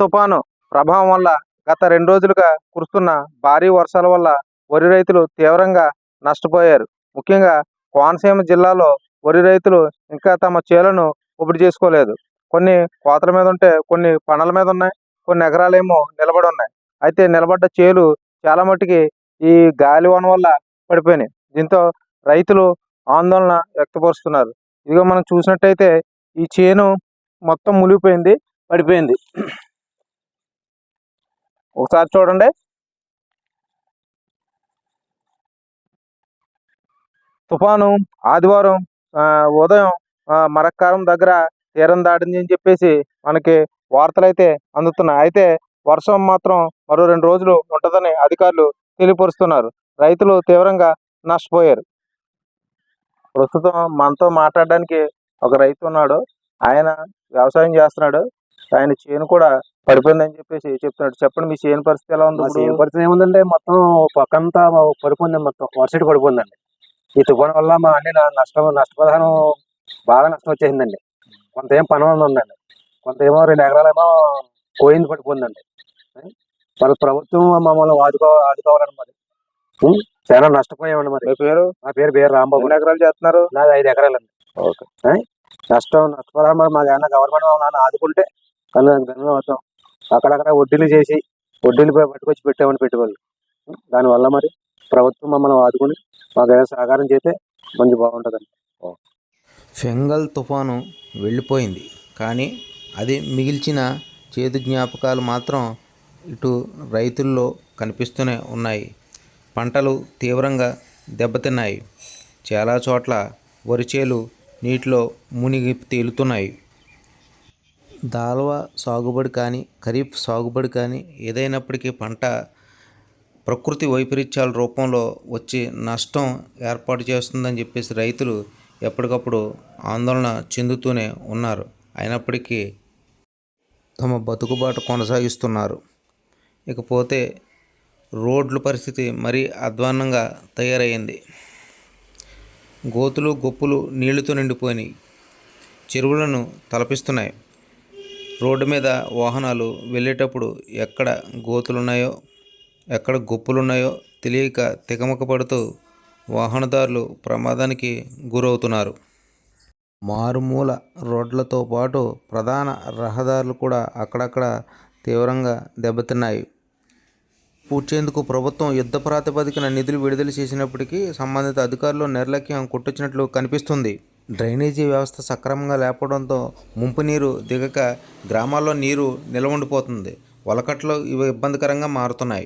తుఫాను ప్రభావం వల్ల గత రెండు రోజులుగా కురుస్తున్న భారీ వర్షాల వల్ల వరి రైతులు తీవ్రంగా నష్టపోయారు. ముఖ్యంగా కోనసీమ జిల్లాలో వరి రైతులు ఇంకా తమ చేలను ఉబడి చేసుకోలేదు. కొన్ని కోతల మీద ఉంటే కొన్ని పనుల మీద ఉన్నాయి కొన్ని ఎకరాలేమో నిలబడి ఉన్నాయి. అయితే నిలబడ్డ చేలు చాలా మట్టుకి ఈ గాలివాన వల్ల పడిపోయినాయి. దీంతో రైతులు ఆందోళన వ్యక్తపరుస్తున్నారు. ఇదిగో మనం చూసినట్టయితే ఈ చేను మొత్తం మునిగిపోయింది పడిపోయింది. ఒకసారి చూడండి. తుఫాను ఆదివారం ఆ, ఉదయం ఆ, మరక్కారం దగ్గర తీరం దాటింది అని చెప్పేసి మనకి వార్తలు అయితే అందుతున్నాయి. అయితే వర్షం మాత్రం మరో రెండు రోజులు ఉంటుందని అధికారులు తెలియపరుస్తున్నారు. రైతులు తీవ్రంగా నష్టపోయారు. ప్రస్తుతం మనతో మాట్లాడడానికి ఒక రైతు ఉన్నాడు. ఆయన వ్యవసాయం చేస్తున్నాడు. ఆయన చేను కూడా పడిపోయిందని చెప్పేసి చెప్తున్నాడు. చెప్పండి మీ చేను పరిస్థితి ఎలా ఉంది మా? సేమ్ పరిస్థితి ఏముందంటే మొత్తం పక్కంతా పడిపోయింది మొత్తం వర్షం పడిపోయిందండి. ఈ తుఫాను వల్ల మా అన్ని నా- నష్టం నష్టపరిహారం బాగా నష్టం వచ్చేసిందండి. కొంత ఏం పని ఉందండి. కొంత ఏమో రెండు ఎకరాలేమో పోయింది పడిపోయిందండి? మరి ప్రభుత్వం మమ్మల్ని ఆదుకో ఆదుకోవాలని మరి? చాలా నష్టపోయామండి మరి. మీ పేరు? నా పేరు పేరు రాంబాబు. ఎన్ని ఎకరాలు చేస్తున్నారు? నాది ఐదు ఎకరాలండి. ఓకే. ఏ? నష్టం నష్టపరిహారం మరి మాకు ఏమైనా గవర్నమెంట్ మమ్మల్ని ఆదుకుంటే కన్నా అవుతాం అక్కడక్కడ వడ్డీలు చేసి వడ్డీలు పై- పట్టుకొచ్చి పెట్టామని పెట్టుకోవాలి దానివల్ల మరి ప్రభుత్వం మమ్మల్ని ఆదుకుని మాకు ఏదైనా సహకారం చేస్తే మంచి బాగుంటుందండి. ఫెంగల్ తుఫాను వెళ్ళిపోయింది. కానీ అది మిగిల్చిన చేదు జ్ఞాపకాలు మాత్రం ఇటు రైతుల్లో కనిపిస్తూనే ఉన్నాయి. పంటలు తీవ్రంగా దెబ్బతిన్నాయి. చాలా చోట్ల వరిచేలు నీటిలో మునిగి తేలుతున్నాయి. దాల్వా సాగుబడి కానీ ఖరీఫ్ సాగుబడి కానీ ఏదైనప్పటికీ పంట ప్రకృతి వైపరీత్యాల రూపంలో వచ్చి నష్టం ఏర్పాటు చేస్తుందని చెప్పేసి రైతులు ఎప్పటికప్పుడు ఆందోళన చెందుతూనే ఉన్నారు. అయినప్పటికీ తమ బతుకుబాటు కొనసాగిస్తున్నారు. ఇకపోతే రోడ్ల పరిస్థితి మరీ అధ్వాన్నంగా తయారయ్యింది గోతులు గొప్పులు నీళ్ళతో నిండిపోయినాయి. చెరువులను తలపిస్తున్నాయి. రోడ్డు మీద వాహనాలు వెళ్ళేటప్పుడు ఎక్కడ గోతులున్నాయో ఎక్కడ గొప్పులున్నాయో తెలియక తికమక పడుతూ వాహనదారులు ప్రమాదానికి గురవుతున్నారు. మారుమూల రోడ్లతో పాటు ప్రధాన రహదారులు కూడా అక్కడక్కడ తీవ్రంగా దెబ్బతిన్నాయి. పూడ్చేందుకు ప్రభుత్వం యుద్ధ ప్రాతిపదికన నిధులు విడుదల చేసినప్పటికీ సంబంధిత అధికారులు నిర్లక్ష్యం కొట్టొచ్చినట్లు కనిపిస్తుంది. డ్రైనేజీ వ్యవస్థ సక్రమంగా లేకపోవడంతో ముంపు నీరు దిగక గ్రామాల్లో నీరు నిలవండిపోతుంది. వలకట్లు ఇవి ఇబ్బందికరంగా మారుతున్నాయి.